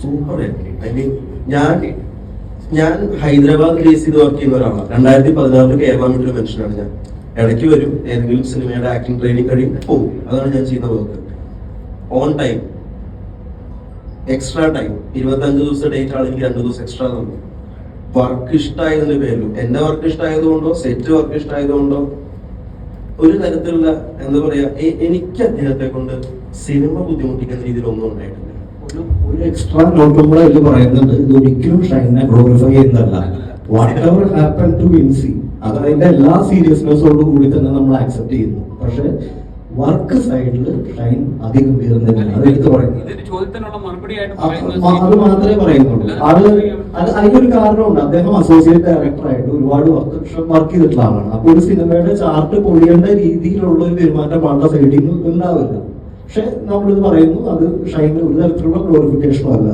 Super മീൻ ഞാൻ ഞാൻ Hyderabad base ചെയ്ത് വർക്ക് ചെയ്യുന്ന ഒരാളാണ്. രണ്ടായിരത്തി പതിനാറിൽ കേരള മീറ്റർ മെൻഷനാണ് ഞാൻ. ഇടയ്ക്ക് വരും ഏതെങ്കിലും സിനിമയുടെ ആക്ടിങ് ട്രെയിനിങ് കഴിയും പോകും അതാണ് ഞാൻ ചെയ്യുന്ന work on time extra time ഇരുപത്തഞ്ച് ദിവസം ഡേറ്റ് ആണെങ്കിൽ രണ്ട് ദിവസം എക്സ്ട്രാ തന്നു വർക്ക് ഇഷ്ടമായതിന്റെ പേരിലും. എന്റെ വർക്ക് ഇഷ്ടമായതുകൊണ്ടോ സെറ്റ് വർക്ക് ഇഷ്ടമായതുകൊണ്ടോ ഒരു തരത്തിലുള്ള എന്താ പറയാ എനിക്ക് അദ്ദേഹത്തെ കൊണ്ട് സിനിമ ബുദ്ധിമുട്ടിക്കുന്ന രീതിയിൽ ഒന്നും ഉണ്ടായിട്ടില്ല. ഒരു ഒരു എക്സ്ട്രാ കൂടെ അതിൽ പറയുന്നുണ്ട്. ഇത് ഒരിക്കലും ഷൈനെ ഗ്ലോറിഫൈ ചെയ്യുന്നതല്ല whatever happen to Vincy അത് അതിന്റെ എല്ലാ സീരിയസ്നെസ്സോടും കൂടി തന്നെ നമ്മൾ ആക്സെപ്റ്റ് ചെയ്യുന്നു. പക്ഷെ വർക്ക് സൈഡിൽ ഷൈൻ അധികം അത് എടുത്ത് ചോദ്യത്തിനുള്ള അത് മാത്രമേ പറയുന്നുള്ളൂ. അത് അത് അതിനൊരു കാരണമുണ്ട്. അദ്ദേഹം അസോസിയേറ്റ് ഡയറക്ടർ ആയിട്ട് ഒരുപാട് വർഷം വർക്ക് ചെയ്തിട്ടുള്ള ആളാണ്. അപ്പൊ ഒരു സിനിമയുടെ ചാർട്ട് പൊളിയേണ്ട രീതിയിലുള്ള ഒരു പെരുമാറ്റം പണ്ട സൈഡിൽ ഉണ്ടാവില്ല പക്ഷെ നമ്മളിത് പറയുന്നു അത് ഷൈന് ഒരു തരത്തിലുള്ള ഗ്ലോറിഫിക്കേഷനും അല്ല